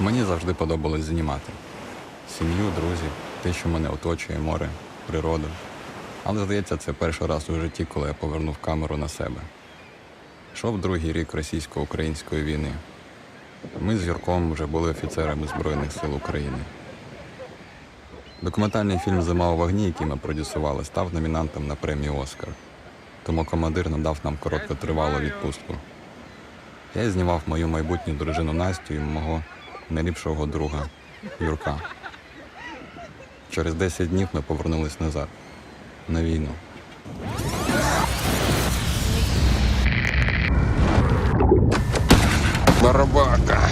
Мені завжди подобалось знімати. Сім'ю, друзів, те, що мене оточує, море, природу. Але здається, це перший раз у житті, коли я повернув камеру на себе. Йшов другий рік російсько-української війни. Ми з Юрком вже були офіцерами Збройних сил України. Документальний фільм Зима у вогні, який ми продюсували, став номінантом на премію Оскар. Тому командир надав нам короткотривалу відпустку. Я знімав мою майбутню дружину Настю і мого найліпшого друга Юрка. Через 10 днів ми повернулись назад на війну. Барабака.